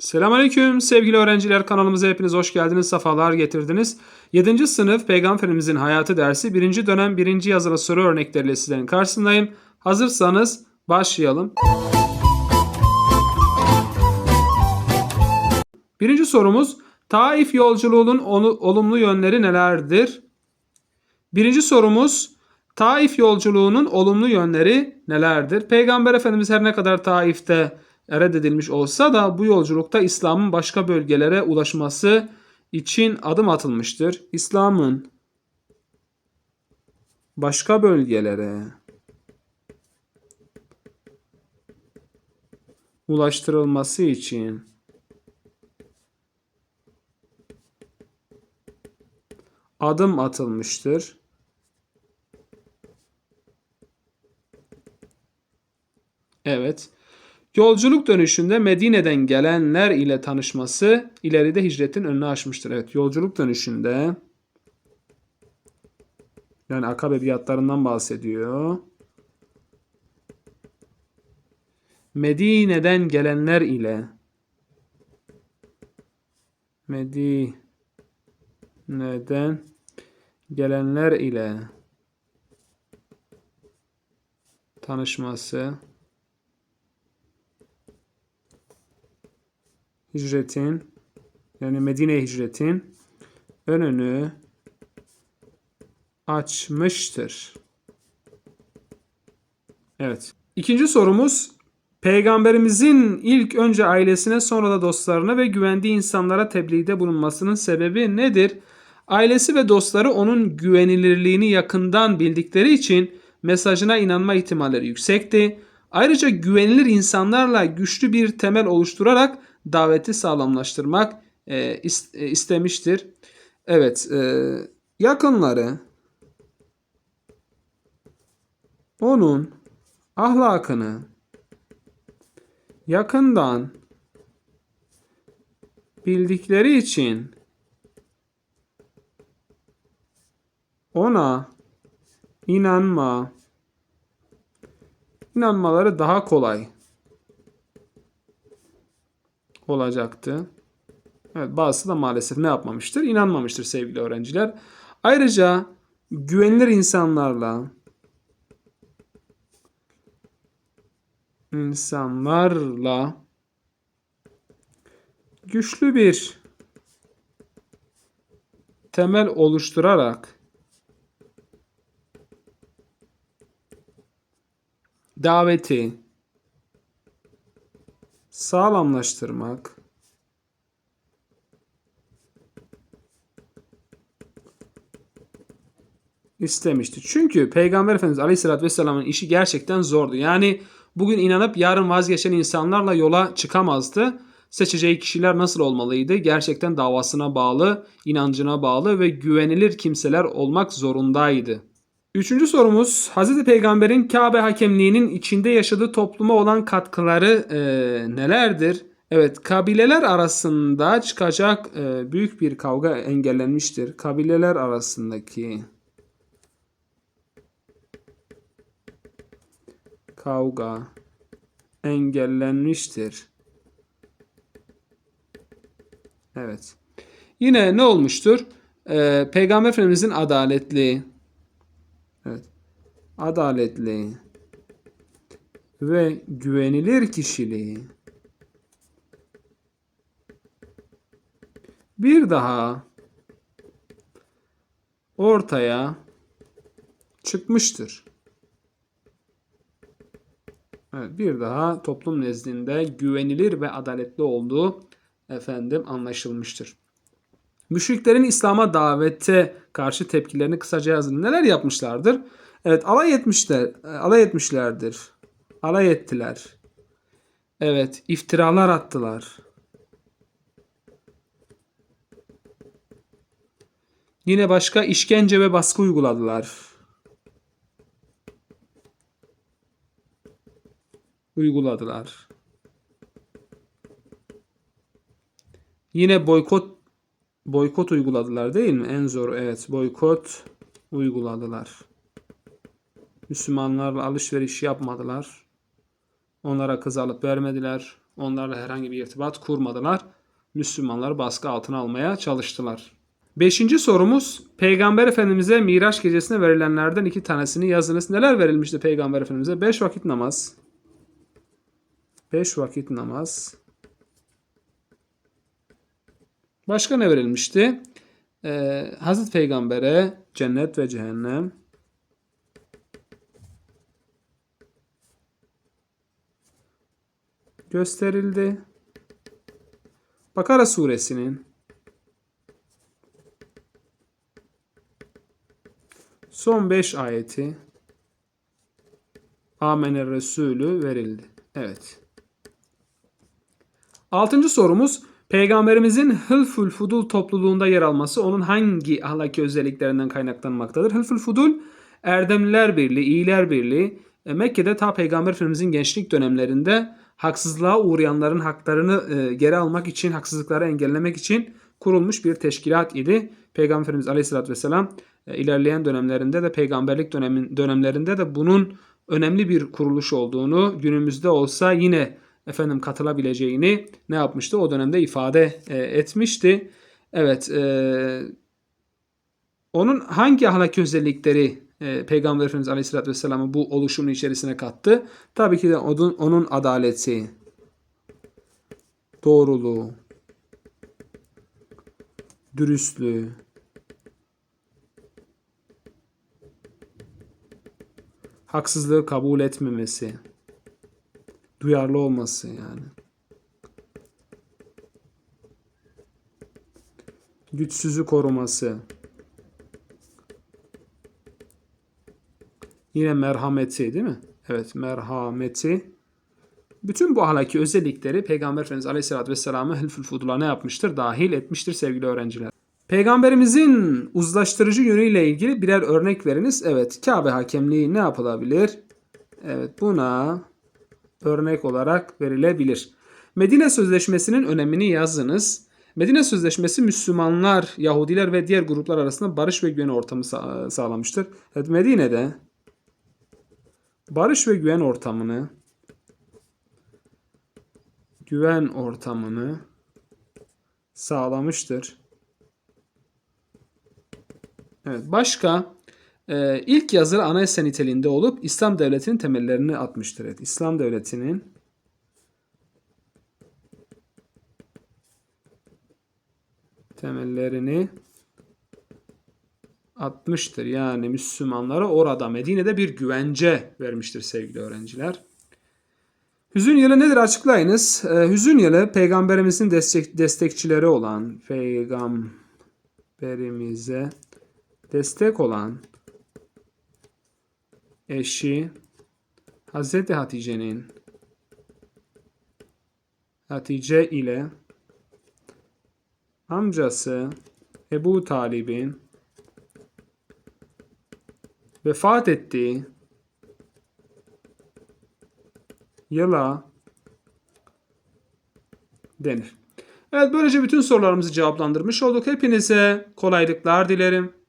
Selamünaleyküm sevgili öğrenciler kanalımıza hepiniz hoş geldiniz, sefalar getirdiniz. 7. sınıf Peygamberimizin hayatı dersi 1. dönem 1. yazılı soru örnekleriyle sizlerin karşısındayım. Hazırsanız başlayalım. Birinci sorumuz Taif yolculuğunun olumlu yönleri nelerdir? Birinci sorumuz Taif yolculuğunun olumlu yönleri nelerdir? Peygamber Efendimiz her ne kadar Taif'te reddedilmiş olsa da bu yolculukta İslam'ın başka bölgelere ulaşması için adım atılmıştır. İslam'ın başka bölgelere ulaştırılması için adım atılmıştır. Evet. Yolculuk dönüşünde Medine'den gelenler ile tanışması ileride hicretin önünü açmıştır. Evet, yolculuk dönüşünde yani Akabe biatlarından bahsediyor. Medine'den gelenler ile Medine'den gelenler ile tanışması hicretin yani Medine hicretin önünü açmıştır. Evet. İkinci sorumuz Peygamberimizin ilk önce ailesine sonra da dostlarına ve güvendiği insanlara tebliğde bulunmasının sebebi nedir? Ailesi ve dostları onun güvenilirliğini yakından bildikleri için mesajına inanma ihtimalleri yüksekti. Ayrıca güvenilir insanlarla güçlü bir temel oluşturarak daveti sağlamlaştırmak e, e, istemiştir. Evet, e, yakınları. Onun ahlakını. Yakından bildikleri için ona inanma. İnanmaları daha kolay olacaktı. Evet, bazısı da maalesef ne yapmamıştır? İnanmamıştır sevgili öğrenciler. Ayrıca güvenilir insanlarla insanlarla güçlü bir temel oluşturarak daveti sağlamlaştırmak istemişti. Çünkü Peygamber Efendimiz Aleyhisselatü Vesselam'ın işi gerçekten zordu. Yani bugün inanıp yarın vazgeçen insanlarla yola çıkamazdı. Seçeceği kişiler nasıl olmalıydı? Gerçekten davasına bağlı, inancına bağlı ve güvenilir kimseler olmak zorundaydı. Üçüncü sorumuz Hz. Peygamber'in Kabe hakemliğinin içinde yaşadığı topluma olan katkıları e, nelerdir? Evet, kabileler arasında çıkacak e, büyük bir kavga engellenmiştir. Kabileler arasındaki kavga engellenmiştir. Evet. Yine ne olmuştur? Ee, Peygamber Efendimizin adaletli, adaletli ve güvenilir kişiliği bir daha ortaya çıkmıştır. Evet, bir daha toplum nezdinde güvenilir ve adaletli olduğu efendim anlaşılmıştır. Müşriklerin İslam'a davete karşı tepkilerini kısaca yazın. Neler yapmışlardır? Evet, alay etmişler, alay etmişlerdir. Alay ettiler. Evet, iftiralar attılar. Yine başka işkence ve baskı uyguladılar. uyguladılar. Yine boykot boykot uyguladılar değil mi? En zor evet boykot uyguladılar. Müslümanlarla alışveriş yapmadılar. Onlara kız alıp vermediler. Onlarla herhangi bir irtibat kurmadılar. Müslümanları baskı altına almaya çalıştılar. Beşinci sorumuz Peygamber Efendimiz'e Miraç gecesine verilenlerden iki tanesini yazınız. Neler verilmişti Peygamber Efendimiz'e? Beş vakit namaz. Beş vakit namaz. Başka ne verilmişti? Ee, Hazreti Peygamber'e cennet ve cehennem. Gösterildi. Bakara suresinin son 5 ayeti Amener Resulü verildi. Evet. Altıncı sorumuz Peygamberimizin Hılful Fudul topluluğunda yer alması onun hangi ahlaki özelliklerinden kaynaklanmaktadır? Hılful Fudul Erdemliler Birliği, İyiler Birliği Mekke'de ta Peygamber Efendimizin gençlik dönemlerinde haksızlığa uğrayanların haklarını e, geri almak için, haksızlıkları engellemek için kurulmuş bir teşkilat idi. Peygamber Efendimiz Aleyhisselatü Vesselam e, ilerleyen dönemlerinde de peygamberlik dönemin, dönemlerinde de bunun önemli bir kuruluş olduğunu günümüzde olsa yine efendim katılabileceğini ne yapmıştı? O dönemde ifade e, etmişti. Evet, e, onun hangi ahlaki özellikleri e, Peygamber Efendimiz Aleyhisselatü Vesselam'ı bu oluşumun içerisine kattı? Tabii ki de onun, onun adaleti, doğruluğu, dürüstlüğü, haksızlığı kabul etmemesi, duyarlı olması yani. Güçsüzü koruması. Yine merhameti değil mi? Evet merhameti. Bütün bu ahlaki özellikleri Peygamber Efendimiz Aleyhisselatü Vesselam'ı Hilful Fudul'a ne yapmıştır? Dahil etmiştir sevgili öğrenciler. Peygamberimizin uzlaştırıcı yönüyle ilgili birer örnek veriniz. Evet Kabe hakemliği ne yapılabilir? Evet buna örnek olarak verilebilir. Medine Sözleşmesi'nin önemini yazınız. Medine Sözleşmesi Müslümanlar, Yahudiler ve diğer gruplar arasında barış ve güven ortamı sa- sağlamıştır. Evet Medine'de barış ve güven ortamını güven ortamını sağlamıştır. Evet, başka e, ilk yazılı anayasa niteliğinde olup İslam devletinin temellerini atmıştır. Evet, İslam devletinin temellerini atmıştır. Yani Müslümanlara orada Medine'de bir güvence vermiştir sevgili öğrenciler. Hüzün yılı nedir açıklayınız. Ee, hüzün yılı peygamberimizin destek, destekçileri olan peygamberimize destek olan eşi Hazreti Hatice'nin Hatice ile amcası Ebu Talib'in vefat ettiği yıla denir. Evet böylece bütün sorularımızı cevaplandırmış olduk. Hepinize kolaylıklar dilerim.